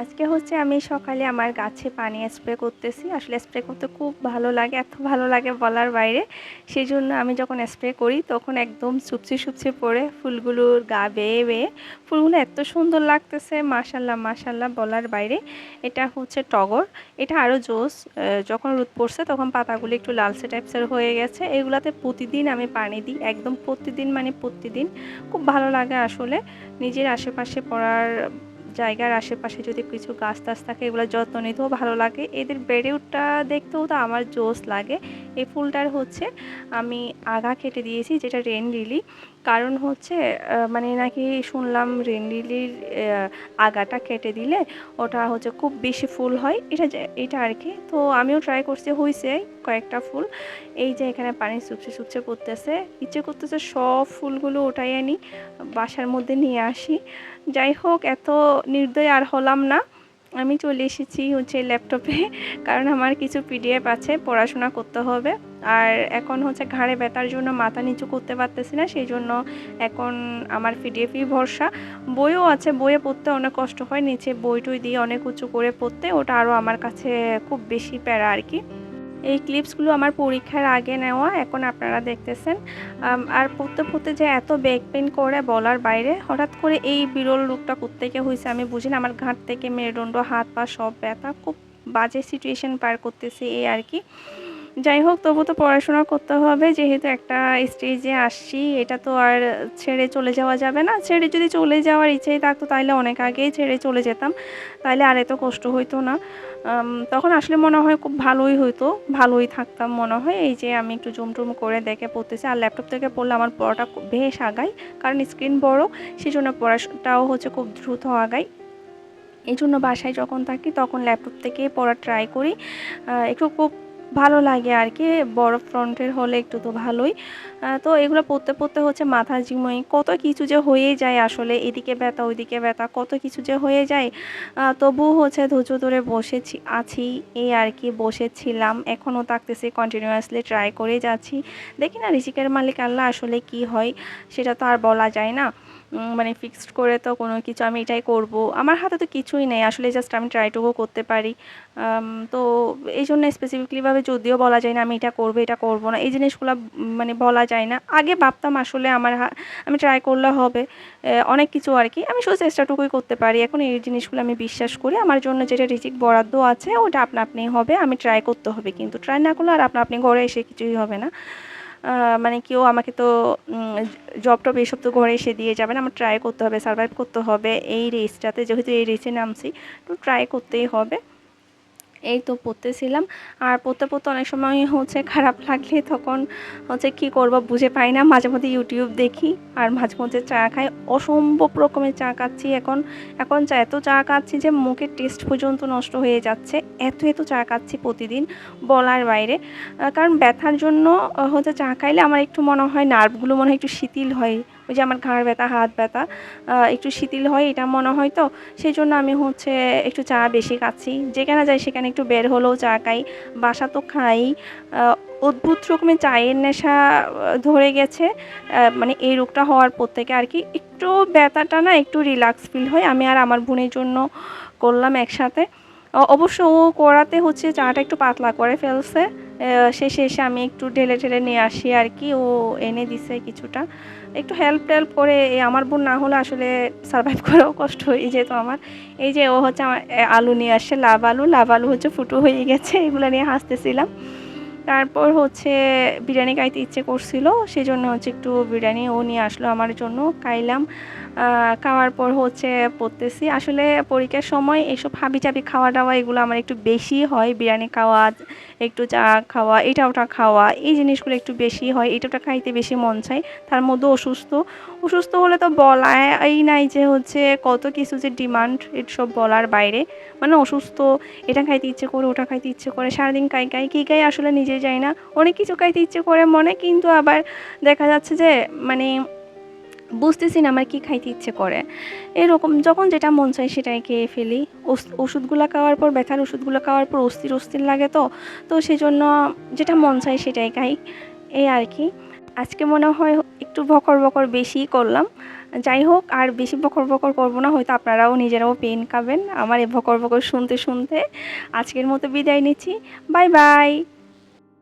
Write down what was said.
আজকে হচ্ছে আমি সকালে আমার গাছে পানি স্প্রে করতেছি। আসলে স্প্রে করতে খুব ভালো লাগে, এত ভালো লাগে বলার বাইরে। সেই জন্য আমি যখন স্প্রে করি তখন একদম চুপচে চুপচে পড়ে ফুলগুলোর গা বেয়ে বেয়ে। ফুলগুলো এত সুন্দর লাগতেছে, মাশাল্লাহ মাশাল্লাহ বলার বাইরে। এটা হচ্ছে টগর। এটা আরও জোস যখন রোদ পড়ছে তখন পাতাগুলো একটু লালচে টাইপসের হয়ে গেছে। এগুলাতে প্রতিদিন আমি পানি দিই, একদম প্রতিদিন মানে প্রতিদিন। খুব ভালো লাগে আসলে। নিজের আশেপাশে পড়ার জায়গার আশেপাশে যদি কিছু গাছ টাছ থাকে, এগুলো যত্ন নিতেও ভালো লাগে। এদের বেড়ে উঠটা দেখতেও তো আমার জোস লাগে। এই ফুলটার হচ্ছে, আমি আগা কেটে দিয়েছি, যেটা রেন লিলি কারণ হচ্ছে মানে নাকি শুনলাম রেন লিলির আগাটা কেটে দিলে ওটা হচ্ছে খুব বেশি ফুল হয়। এটা এটা আর কি। তো আমিও ট্রাই করছি হয়েছে কয়েকটা ফুল। এই যে এখানে পানি চুপচে চুপচে পড়তেছে ইচ্ছে করতেছে সব ফুলগুলো ওটাই আনি, বাসার মধ্যে নিয়ে আসি। যাই হোক, এত নির্দয় আর হলাম না। আমি চলে এসেছি হচ্ছে ল্যাপটপে, কারণ আমার কিছু পিডিএফ আছে, পড়াশোনা করতে হবে। আর এখন হচ্ছে ঘাড়ে ব্যথার জন্য মাথা নিচু করতে পারতেছি না সেই জন্য এখন আমার পিডিএফই ভরসা। বইও আছে, বইয়ে পড়তে অনেক কষ্ট হয়, নিচে বই টই দিয়ে অনেক উঁচু করে পড়তে, ওটা আরও আমার কাছে খুব বেশি প্যারা আর কি। এই ক্লিপসগুলো আমার পরীক্ষার আগে নেওয়া, এখন আপনারা দেখতেছেন। আর পড়তে পড়তে যে এত ব্যাক পেন করে বলার বাইরে, হঠাৎ করে এই বিরল রূপটা কোথেকে হয়েছে আমি বুঝি আমার ঘাট থেকে মেরুদণ্ড, হাত পা সব ব্যথা, খুব বাজে সিচুয়েশন পার করতেছি এই আর কি। যাই হোক তবু তো পড়াশোনা করতে হবে। যেহেতু একটা স্টেজে আসছি, এটা তো আর ছেড়ে চলে যাওয়া যাবে না। ছেড়ে যদি চলে যাওয়ার ইচ্ছেই থাকতো তাহলে অনেক আগেই ছেড়ে চলে যেতাম। তাহলে আর এত কষ্ট হইতো না। তখন আসলে মনে হয় খুব ভালোই হইতো, ভালোই থাকতাম মনে হয়। এই যে আমি একটু জুম টুম করে দেখে পড়তেছি, আর ল্যাপটপ থেকে পড়লে আমার পড়াটা খুব বেশ আগায়, কারণ স্ক্রিন বড় সেই জন্য পড়াটাও হচ্ছে খুব দ্রুত আগায়। এই জন্য বাসায় যখন থাকি, তখন ল্যাপটপ থেকে পড়া ট্রাই করি। একটু খুব ভালো লাগে আর কি বড় ফ্রন্টের হলে একটু তো ভালোই। তো এগুলো পড়তে পড়তে হচ্ছে মাথা ঝিমই কত কিছু যে হয়ে যায় আসলে, এদিকে ব্যথা, ওইদিকে ব্যথা, কত কিছু যে হয়ে যায়। তবু হচ্ছে ধৈর্য ধরে বসেছি, আছি, এই আর কি বসেছিলাম। এখনও থাকতেছি কন্টিনিউয়াসলি ট্রাই করে যাচ্ছি। দেখি না রিজিকের মালিক আল্লাহ আসলে কি হয়, সেটা তো আর বলা যায় না। মানে ফিক্সড করে তো কোনো কিছু আমি এটাই করব। আমার হাতে তো কিছুই নেই, আসলে জাস্ট আমি ট্রাইটুকু করতে পারি। তো এই জন্য স্পেসিফিকলিভাবে যদিও বলা যায় না আমি এটা করব, এটা করব না, এই জিনিসগুলো মানে বলা যায় না। আগে ভাবতাম আসলে আমার আমি ট্রাই করলে হবে অনেক কিছু আর কি। আমি শুধু চেষ্টাটুকুই করতে পারি। এখন এই জিনিসগুলো আমি বিশ্বাস করি আমার জন্য যেটা রিজিক বরাদ্দ আছে, ওটা আপনা আপনি হবে, আমি ট্রাই করতে হবে কিন্তু। ট্রাই না করলে আর আপনা আপনি ঘরে এসে কিছুই হবে না। মানে কেউ আমাকে তো জব টব এসব তো ঘরে এসে দিয়ে যাবে না, আমার ট্রাই করতে হবে সার্ভাইভ করতে হবে, এই রেসটাতে যেহেতু এই রেসে নামছি, তো ট্রাই করতেই হবে। এই তো পড়তেছিলাম। আর পড়তে পড়তে অনেক সময় হচ্ছে খারাপ লাগলে তখন হচ্ছে কি করব বুঝে পাই না। মাঝে মধ্যে ইউটিউব দেখি আর মাঝে মধ্যে চা খাই। অসম্ভব রকমের চা খাচ্ছি এখন। এখন চা এত চা খাচ্ছি যে মুখের টেস্ট পর্যন্ত নষ্ট হয়ে যাচ্ছে। এত এত চা খাচ্ছি প্রতিদিন বলার বাইরে। কারণ ব্যথার জন্য হচ্ছে চা খাইলে আমার একটু মনে হয় নার্ভগুলো মনে হয় একটু শিথিল হয়। ওই যে আমার ঘাড় ব্যথা, হাত ব্যথা একটু শিথিল হয়, এটা মনে হয় তো। সেই জন্য আমি হচ্ছে একটু চা বেশি খাচ্ছি। যেখানে যাই সেখানে একটু বের হলেও চা খাই। বাসা তো খাই। অদ্ভুত রকমের চায়ের নেশা ধরে গেছে। মানে এই রোগটা হওয়ার পর থেকে আর কি একটু ব্যথাটা না একটু রিল্যাক্স ফিল হয়। আমি আর আমার বোনের জন্য করলাম একসাথে। অবশ্য ও করাতে হচ্ছে চাটা একটু পাতলা করে ফেলছে। শেষে এসে আমি একটু ঢেলে ঢেলে নিয়ে আসি আর কি। ও এনে দিছে কিছুটা। একটু হেল্প টেল্প করে আমার বোন না হলে আসলে সার্ভাইভ করাও কষ্ট হয়ে যেত আমার। এই যে ও হচ্ছে আমার আলু নিয়ে আসছে লাভ আলু। লাভ আলু হচ্ছে ফুটো হয়ে গেছে। এগুলো নিয়ে হাসতেছিলাম। তারপর হচ্ছে বিরিয়ানি খাইতে ইচ্ছে করছিল সেই জন্য হচ্ছে একটু বিরিয়ানি ও নিয়ে আসলো আমার জন্য, খাইলাম। খাওয়ার পর হচ্ছে পড়তেছি। আসলে পরীক্ষার সময় এইসব হাবি চাবি খাওয়া দাওয়া এগুলো আমার একটু বেশি হয়। বিরিয়ানি খাওয়া, একটু চা খাওয়া, এটা ওটা খাওয়া, এই জিনিসগুলো একটু বেশি হয়। এটা ওটা খাইতে বেশি মন চায়। তার মধ্যে অসুস্থ অসুস্থ হলে তো বলাই নাই যে হচ্ছে কত কিছু যে ডিমান্ড এসব বলার বাইরে। মানে অসুস্থ, এটা খাইতে ইচ্ছে করে, ওটা খাইতে ইচ্ছে করে, সারাদিন কাই কাই, কী কাই আসলে নিজে যাই না। অনেক কিছু খাইতে ইচ্ছে করে মনে, কিন্তু আবার দেখা যাচ্ছে যে মানে বুঝতেছি না আমার কী খাইতে ইচ্ছে করে। এরকম যখন যেটা মন চায় সেটাই খেয়ে ফেলি। ওষ- ওষুধগুলো খাওয়ার পর, ব্যথার ওষুধগুলো খাওয়ার পর অস্থির অস্থির লাগে তো। তো সেই জন্য যেটা মন চায় সেটাই খাই। এই আর কি। আজকে মনে হয় একটু বকর বকর বেশি করলাম। যাই হোক, আর বেশি বকর বকর করব না, হয়তো আপনারাও নিজেরাও পেন খাবেন। আমার এই বকর বকর শুনতে শুনতে আজকের মতো বিদায় নিচ্ছি। Bye bye!